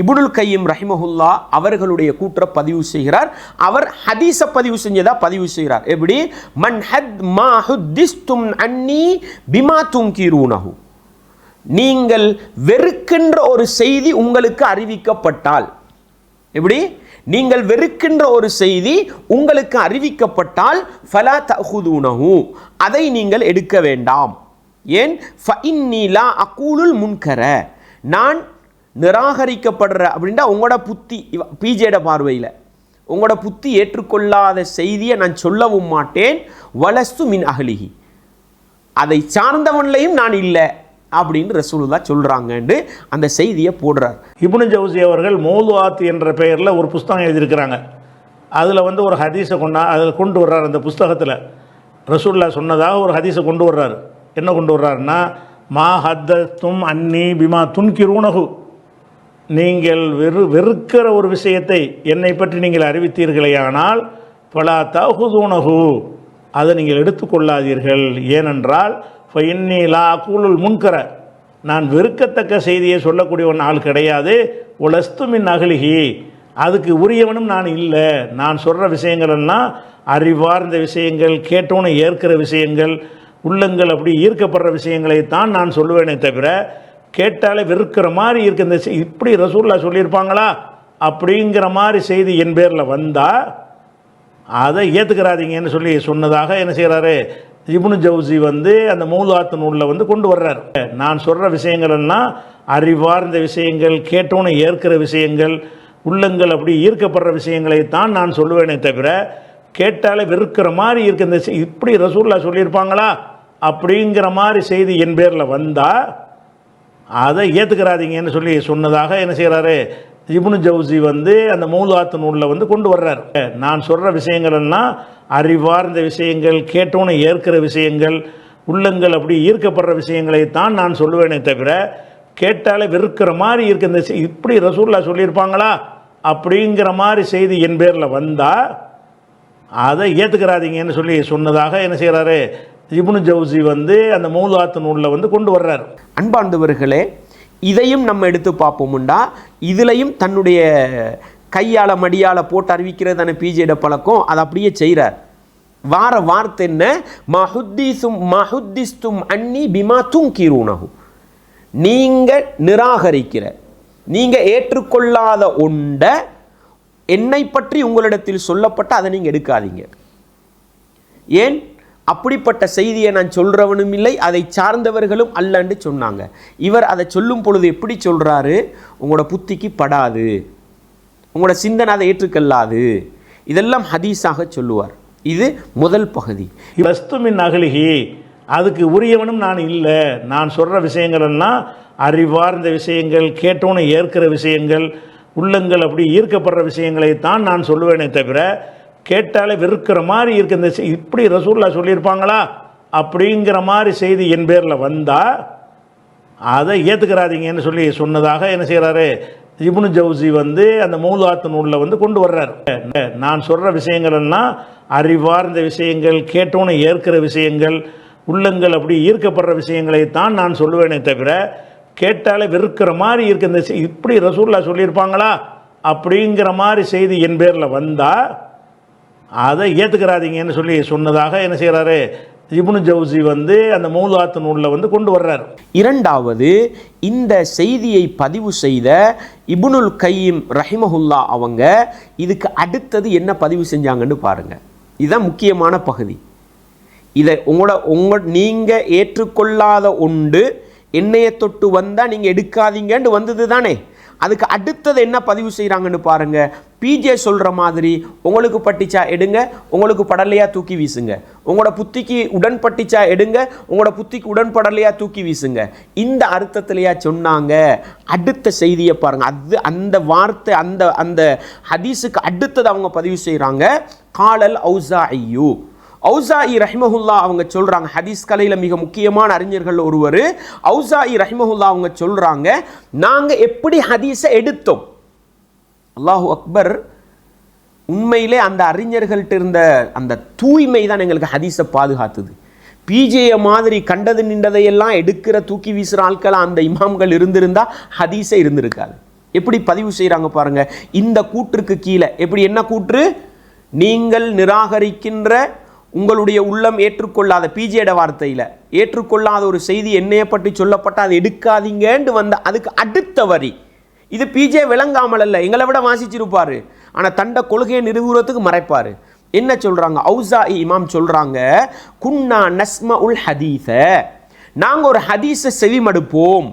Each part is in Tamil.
இபுனுல் கையம் ரஹிமஹுல்லா அவர்களுடைய கூற்றை பதிவு செய்கிறார். அவர் ஹதீஸை பதிவு செஞ்சதா பதிவு செய்கிறார். எப்படி? மன் ஹத் மா ஹுத்திஸ்தும் அன்னி பிமா துங்கீரூனஹு. நீங்கள் வெறுக்கின்ற ஒரு செய்தி உங்களுக்கு அறிவிக்கப்பட்டால். எப்படி? நீங்கள் வெறுக்கின்ற ஒரு செய்தி உங்களுக்கு அறிவிக்கப்பட்டால் ஃபலா தஹுதூனஹு. அதை நீங்கள் எடுக்க வேண்டாம். ஏன்? ஃபஇன்னி லா அகூலுல் முன்கர. நான் நிராகரிக்கப்படுற அப்படின்னா உங்களோட புத்தி பிஜேட பார்வையில். உங்களோட புத்தி ஏற்றுக்கொள்ளாத செய்தியை நான் சொல்லவும் மாட்டேன். வலஸ்து மின் அகலிகி அதை சார்ந்தவன்லையும் நான் இல்லை அப்படின்னு ரசூலுல்லா சொல்கிறாங்கன்னு அந்த செய்தியை போடுறார். இபுனு ஜவுசி அவர்கள் மௌதுஆத் என்ற பெயரில் ஒரு புஸ்தகம் எழுதியிருக்கிறாங்க. அதில் வந்து ஒரு ஹதீஸை கொண்டா அதில் கொண்டு வர்றார் அந்த புஸ்தகத்தில். ரசூல்லா சொன்னதாக ஒரு ஹதீஸை கொண்டு வர்றாரு. என்ன கொண்டு வர்றாருன்னா மா ஹத்தத்தும் அன்னி பிமா துன்கிரூனகு நீங்கள் வெறு வெறுக்கிற ஒரு விஷயத்தை என்னை பற்றி நீங்கள் அறிவித்தீர்களே ஆனால் பலா தகுதுணகு அதை நீங்கள் எடுத்துக்கொள்ளாதீர்கள் ஏனென்றால் ஃபைன்னி லா கூலுல் முன்கர நான் வெறுக்கத்தக்க செய்தியை சொல்லக்கூடியவன் ஆள் கிடையாது. உலஸ்துமின் அகலிகி அதுக்கு உரியவனும் நான் இல்லை. நான் சொல்கிற விஷயங்கள் எல்லாம் அறிவார்ந்த விஷயங்கள் கேட்டோன்னு ஏற்கிற விஷயங்கள் உள்ளங்கள் அப்படி ஈர்க்கப்படுற விஷயங்களைத்தான் நான் சொல்லுவேனே தவிர கேட்டாலே வெறுக்கிற மாதிரி இருக்க. இந்த இப்படி ரசூல்லா சொல்லியிருப்பாங்களா? அப்படிங்கிற மாதிரி செய்தி என் பேரில் வந்தால் அதை ஏற்றுக்கிறாதீங்கன்னு சொல்லி சொன்னதாக என்ன செய்கிறாரு இபுனு ஜவுசி வந்து அந்த மௌலாத்து நூலில் வந்து கொண்டு வர்றார். நான் சொல்கிற விஷயங்கள் எல்லாம் அறிவார்ந்த விஷயங்கள் கேட்டோன்னு ஏற்கிற விஷயங்கள் உள்ளங்கள் அப்படி ஈர்க்கப்படுற விஷயங்களை தான் நான் சொல்லுவேனே தவிர கேட்டாலே வெறுக்கிற மாதிரி இருக்க. இந்த இப்படி ரசூல்லா சொல்லியிருப்பாங்களா? அப்படிங்கிற மாதிரி செய்தி என் பேரில் வந்தால் அதை ஏற்றுக்கிறாதீங்கன்னு சொல்லி சொன்னதாக என்ன செய்கிறாரு இப்னு ஜவுசி வந்து அந்த மௌலாத்து நூலில் வந்து கொண்டு வர்றார். நான் சொல்கிற விஷயங்கள் எல்லாம் அறிவார்ந்த விஷயங்கள் கேட்டோன்னு ஏற்கிற விஷயங்கள் உள்ளங்கள் அப்படி ஈர்க்கப்படுற விஷயங்களை தான் நான் சொல்லுவேனே தவிர கேட்டாலே வெறுக்கிற மாதிரி இருக்கு. இந்த இப்படி ரசூல்லா சொல்லியிருப்பாங்களா? அப்படிங்கிற மாதிரி செய்தி என் பேரில் வந்தால் அதை ஏற்றுக்கிறாதீங்கன்னு சொல்லி சொன்னதாக என்ன செய்கிறாரு இபுனு ஜவுசி வந்து அந்த மௌலாத்து நூலில் வந்து கொண்டு வர்றார். அன்பாண்டவர்களே இதையும் நம்ம எடுத்து பார்ப்போமுண்டா? இதுலையும் தன்னுடைய கையால் மடியால் போட்டு அறிவிக்கிறது தானே பிஜேட பழக்கம் அதை அப்படியே செய்கிறார் வார வார்த்தை என்ன? மஹுத்தீசும் மஹுத்திஸ்தும் அன்னி பிமா துங்கீரூனஹு நீங்கள் நிராகரிக்கிற நீங்கள் ஏற்றுக்கொள்ளாத ஒண்ட என்னை பற்றி உங்களிடத்தில் சொல்லப்பட்ட அதை நீங்கள் எடுக்காதீங்க. ஏன்? அப்படிப்பட்ட செய்தியை நான் சொல்கிறவனும் இல்லை அதை சார்ந்தவர்களும் அல்லன்னு சொன்னாங்க. இவர் அதை சொல்லும் பொழுது எப்படி சொல்கிறாரு உங்களோட புத்திக்கு படாது. உங்களோட சிந்தனை அதை ஏற்றுக்கொள்ளாது. இதெல்லாம் ஹதீஸாக சொல்லுவார். இது முதல் பகுதி. வஸ்துமின் அகலிகி அதுக்கு உரியவனும் நான் இல்லை. நான் சொல்கிற விஷயங்கள் எல்லாம் அறிவார்ந்த விஷயங்கள் கேட்டோன்னு ஏற்கிற விஷயங்கள் உள்ளங்கள் அப்படி ஈர்க்கப்படுற விஷயங்களை தான் நான் சொல்லுவேனே தவிர கேட்டாலே வெறுக்கிற மாதிரி இருக்கு. இந்த இப்படி ரசூல்லா சொல்லியிருப்பாங்களா? அப்படிங்கிற மாதிரி செய்தி என் பேரில் வந்தால் அதை ஏற்றுக்கிறாதீங்கன்னு சொல்லி சொன்னதாக என்ன செய்கிறாரு இபுனு ஜவுசி வந்து அந்த மௌலாத்து நூலில் வந்து கொண்டு வர்றார். நான் சொல்கிற விஷயங்கள் எல்லாம் அறிவார்ந்த விஷயங்கள் கேட்டோன்னு ஏற்கிற விஷயங்கள் உள்ளங்கள் அப்படி ஈர்க்கப்படுற விஷயங்களை தான் நான் சொல்லுவேனே தவிர கேட்டாலே வெறுக்கிற மாதிரி இருக்க. இந்த இப்படி ரசூல்லா சொல்லியிருப்பாங்களா? அப்படிங்கிற மாதிரி செய்தி என் பேரில் வந்தால் அதை ஏற்றுக்கிறாதீங்கன்னு சொல்லி சொன்னதாக என்ன செய்கிறாரு இபுனு ஜவுசி வந்து அந்த மௌலாத்து நூலில் வந்து கொண்டு வர்றார். இரண்டாவது இந்த செய்தியை பதிவு செய்த இபுனுல் கையீம் ரஹிமஹுல்லா அவங்க இதுக்கு அடுத்தது என்ன பதிவு செஞ்சாங்கன்னு பாருங்கள் இதுதான் முக்கியமான பகுதி. இதை உங்களோட உங்க நீங்கள் ஏற்றுக்கொள்ளாத உண்டு எண்ணெயை தொட்டு வந்தால் நீங்கள் எடுக்காதீங்கன்னு வந்தது தானே அதுக்கு அடுத்தது என்ன பதிவு செய்கிறாங்கன்னு பாருங்க. பிஜே சொல்கிற மாதிரி உங்களுக்கு பட்டிச்சா எடுங்க உங்களுக்கு படலையா தூக்கி வீசுங்க. உங்களோட புத்திக்கு உடன்பட்டிச்சா எடுங்க உங்களோட புத்திக்கு உடன்படலையாக தூக்கி வீசுங்க. இந்த அர்த்தத்திலையா சொன்னாங்க? அடுத்த செய்தியை பாருங்க. அது அந்த வார்த்தை அந்த அந்த ஹதீஸுக்கு அடுத்தது அவங்க பதிவு செய்கிறாங்க காலல் ஔசா ஐயோ ஔசாஇ ரஹ்மஹுல்லா அவங்க சொல்கிறாங்க ஹதீஸ் கலையில் மிக முக்கியமான அறிஞர்கள் ஒருவர். ஔசாஇ ரஹ்மஹுல்லா அவங்க சொல்கிறாங்க நாங்கள் எப்படி ஹதீஸை எடுத்தோம்? அல்லாஹு அக்பர் உண்மையிலே அந்த அறிஞர்கள்ட்ட இருந்த அந்த தூய்மை தான் எங்களுக்கு ஹதீஸை பாதுகாத்துது. பிஜேய மாதிரி கண்டது நின்றதையெல்லாம் எடுக்கிற தூக்கி வீசுகிற ஆட்களாக அந்த இமாம்கள் இருந்திருந்தால் ஹதீஸே இருந்திருக்காது. எப்படி பதிவு செய்கிறாங்க பாருங்கள் இந்த கூற்றுக்கு கீழே. எப்படி என்ன கூற்று? நீங்கள் நிராகரிக்கின்ற உங்களுடைய உள்ளம் ஏற்றுக்கொள்ளாத பிஜேட வார்த்தையில் ஏற்றுக்கொள்ளாத ஒரு செய்தி என்னைய பற்றி சொல்லப்பட்ட அதை எடுக்காதீங்கன்னு வந்த அதுக்கு அடுத்த வரி. இது பிஜே விளங்காமல் அல்ல எங்களை விட வாசிச்சிருப்பார். ஆனால் தண்ட கொள்கையை நிறுவுறதுக்கு மறைப்பார். என்ன சொல்கிறாங்க ஔசா இமாம் சொல்கிறாங்க குன்னா நஸ்ம உல் ஹதீஸ. நாங்கள் ஒரு ஹதீஸை செவிமடுப்போம்.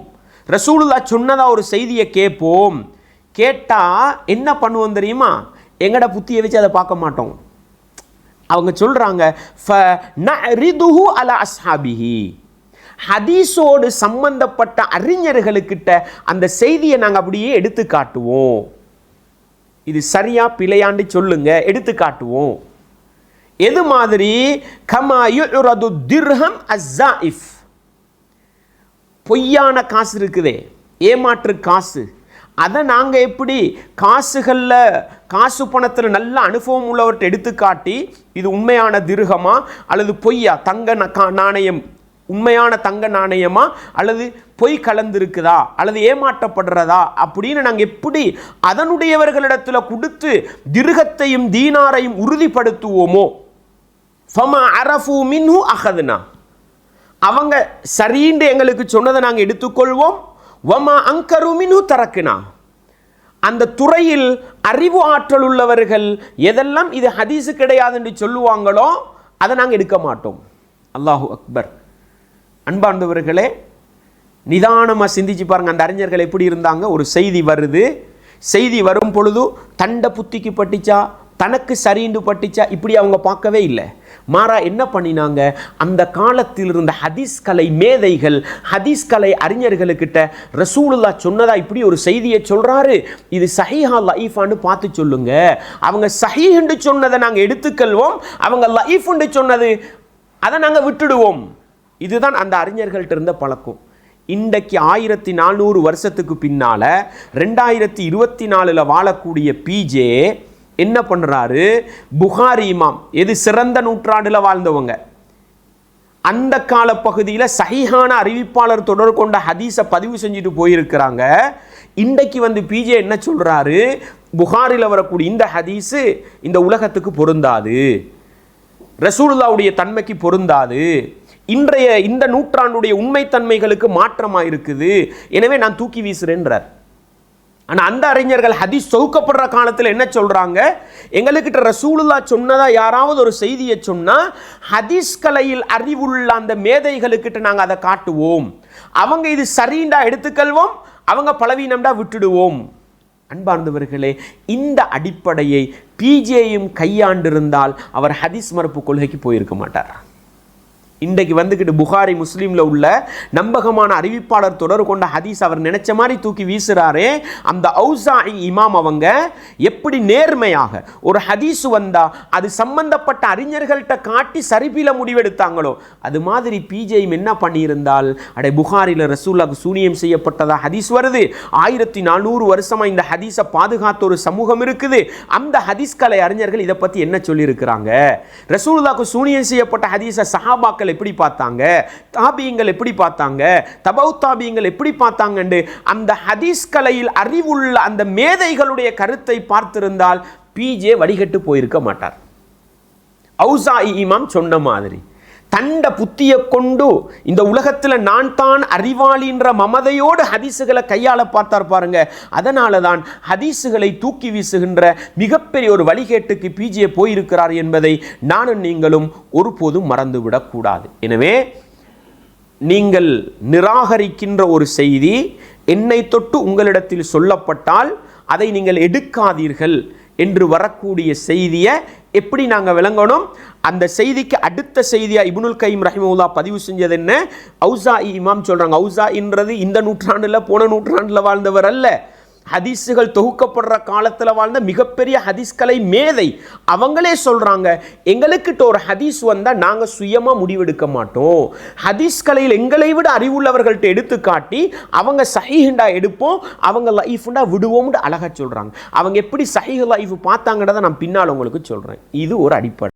ரசூலுல்லா சொன்னதா ஒரு செய்தியை கேட்போம். கேட்டால் என்ன பண்ணுவோம் தெரியுமா? எங்கட புத்தியை வச்சு அதை பார்க்க மாட்டோம். அவங்க சொல்றாங்க "ஃபநஅரிதுஹு அலா அஸ்ஹாபிஹி. ஹதீஸோடு சம்பந்தப்பட்ட அறிஞர்களுக்கிட்ட அந்த செய்தியை நாங்கள் அப்படியே எடுத்து காட்டுவோம். இது சரியா பிழையாண்டு சொல்லுங்க எடுத்து காட்டுவோம். எது மாதிரி? கமா யுரது திர்ஹம் அஸ்ஸாயிஃப். பொய்யான காசு இருக்குதே ஏமாற்று காசு. அதை நாங்கள் எப்படி காசுகளில் காசு பணத்தில் நல்ல அனுபவம் உள்ளவர்கிட்ட எடுத்துக்காட்டி இது உண்மையான திருகமா அல்லது பொய்யா தங்க நாணயம் உண்மையான தங்க நாணயமா அல்லது பொய் கலந்திருக்குதா அல்லது ஏமாற்றப்படுறதா அப்படின்னு நாங்கள் எப்படி அதனுடையவர்களிடத்தில் கொடுத்து திருகத்தையும் தீனாரையும் உறுதிப்படுத்துவோமோ? ஃபமா அரஃபு மின்ஹு அகதுனா அவங்க சரின்னு எங்களுக்கு சொன்னதை நாங்கள் எடுத்துக்கொள்வோம். வமா அங்கரு மின்ஹு தரக்குனா. அந்த துறையில் அறிவு ஆற்றல் உள்ளவர்கள் எதெல்லாம் இது ஹதீஸு கிடையாதுன்னு சொல்லுவாங்களோ அதை நாங்கள் எடுக்க மாட்டோம். அல்லாஹு அக்பர். அன்பார்ந்தவர்களே நிதானமாக சிந்திச்சு பாருங்க அந்த அறிஞர்கள் எப்படி இருந்தாங்க? ஒரு செய்தி வருது. செய்தி வரும் பொழுது தண்ட புத்திக்கு பட்டுச்சா? தனக்கு சரிண்டு பட்டுச்சா? இப்படி அவங்க பார்க்கவே இல்லை. மாறா என்ன பண்ணினாங்க? அந்த காலத்தில் இருந்த ஹதீஸ் கலை மேதைகள் ஹதீஸ் கலை அறிஞர்களுக்கிட்ட ரசூலுல்லா சொன்னதா இப்படி ஒரு செய்தியை சொல்கிறாரு இது சஹீஹா லைஃபான்னு பார்த்து சொல்லுங்க. அவங்க சஹீஹ்னு சொன்னதை நாங்கள் எடுத்துக்கொள்வோம். அவங்க லைஃப்னு சொன்னது அதை நாங்கள் விட்டுடுவோம். இதுதான் அந்த அறிஞர்கள்ட்ட இருந்த பழக்கம். இன்றைக்கு ஆயிரத்தி நானூறு வருஷத்துக்கு பின்னால் ரெண்டாயிரத்தி இருபத்தி நாலில் வாழக்கூடிய பிஜே என்ன பண்ணுறாரு புகாரி இமாம் எது சிறந்த நூற்றாண்டில் வாழ்ந்தவங்க. அந்த கால பகுதியில் சகிஹான அறிவிப்பாளர் தொடர் கொண்ட ஹதீஸை பதிவு செஞ்சுட்டு போயிருக்கிறாங்க. இன்றைக்கு வந்து பிஜே என்ன சொல்கிறாரு புகாரில் வரக்கூடிய இந்த ஹதீஸு இந்த உலகத்துக்கு பொருந்தாது. ரசூலுல்லாவுடைய தன்மைக்கு பொருந்தாது. இன்றைய இந்த நூற்றாண்டுடைய உண்மைத்தன்மைகளுக்கு மாற்றமாக இருக்குது எனவே நான் தூக்கி வீசுறேன்றார். ஆனால் அந்த அறிஞர்கள் ஹதீஸ் சவுக்கப்படுற காலத்தில் என்ன சொல்கிறாங்க எங்களுக்கிட்ட ரசூலுல்லா சொன்னதாக யாராவது ஒரு செய்தியை சொன்னால் ஹதீஸ் கலையில் அறிவுள்ள அந்த மேதைகளுக்கிட்ட நாங்கள் அதை காட்டுவோம். அவங்க இது சரிண்டா எடுத்துக்கொள்வோம் அவங்க பலவீனம்டா விட்டுடுவோம். அன்பார்ந்தவர்களே இந்த அடிப்படையை பிஜேயும் கையாண்டிருந்தால் அவர் ஹதீஸ் மறுப்பு கொள்கைக்கு போயிருக்க மாட்டார்? இன்றைக்கு வந்துக்கிட்டு புகாரி முஸ்லீமில் உள்ள நம்பகமான அறிவிப்பாளர் தொடர் கொண்ட ஹதீஸ் அவர் நினைச்ச மாதிரி தூக்கி வீசுறாரே. அந்த ஔசாஇ இமாம் அவங்க எப்படி நேர்மையாக ஒரு ஹதீஸ் வந்தா அது சம்பந்தப்பட்ட அறிஞர்கள்ட்ட காட்டி சரிபில முடிவெடுத்தாங்களோ? அது மாதிரி பிஜேயும் என்ன பண்ணியிருந்தால்? அடே புகாரில் ரசூல்லாக்கு சூனியம் செய்யப்பட்டதா ஹதீஸ் வருது. ஆயிரத்தி நானூறு வருஷமா இந்த ஹதீஸை பாதுகாத்த ஒரு சமூகம் இருக்குது. அந்த ஹதீஸ் கலை அறிஞர்கள் இதை பற்றி என்ன சொல்லியிருக்கிறாங்க? ரசூல்லாக்கு சூனியம் செய்யப்பட்ட ஹதீஸை சஹாபாக்கள் எப்படி பார்த்தாங்க? தாபியங்கள் எப்படி பார்த்தாங்க? தபவு தாபியங்கள் எப்படி பார்த்தாங்கண்டு? அந்த ஹதீஸ் கலையில் அறிவுள்ள அந்த மேதைகளுடைய கருத்தை பார்த்திருந்தால் பிஜே வடிகட்டு போயிருக்க மாட்டார். ஔசாஇ இமாம் சொன்ன மாதிரி. தண்ட புத்தியை கொண்டு இந்த உலகத்தில் நான் தான் அறிவாளின்ற மமதையோடு ஹதீஸுகளை கையாள பார்த்தார் பாருங்க. அதனால தான் ஹதீஸுகளை தூக்கி வீசுகின்ற மிகப்பெரிய ஒரு வழிகேட்டுக்கு பிஜே போயிருக்கிறார் என்பதை நானும் நீங்களும் ஒருபோதும் மறந்துவிடக்கூடாது எனவே நீங்கள் நிராகரிக்கின்ற ஒரு செய்தி என்னை தொட்டு உங்களிடத்தில் சொல்லப்பட்டால் அதை நீங்கள் எடுக்காதீர்கள் என்று வரக்கூடிய செய்தியை எப்படி நாங்கள் விளங்கணும்? அந்த செய்திக்கு அடுத்த செய்தியாக இபுனுல் கைம் ரஹிமுல்லா பதிவு செஞ்சது என்ன? ஔசா இமாம் சொல்கிறாங்க ஔசாஇன்றது இந்த நூற்றாண்டில் போன நூற்றாண்டில் வாழ்ந்தவர் அல்ல. ஹதீஸுகள் தொகுக்கப்படுற காலத்தில் வாழ்ந்த மிகப்பெரிய ஹதீஸ் கலை மேதை அவங்களே சொல்கிறாங்க எங்களுக்கிட்ட ஒரு ஹதீஸ் வந்தால் நாங்கள் சுயமாக முடிவெடுக்க மாட்டோம். ஹதீஸ் கலையில் எங்களை விட அறிவுள்ளவர்கள்ட்ட எடுத்து காட்டி அவங்க சஹீஹண்டா எடுப்போம் அவங்க லைஃப்ண்டா விடுவோம்னு அழகாக சொல்கிறாங்க அவங்க எப்படி சஹிஹ் லைஃப் பார்த்தாங்கன்றதை நான் பின்னால் உங்களுக்கு சொல்கிறேன் இது ஒரு அடிப்படை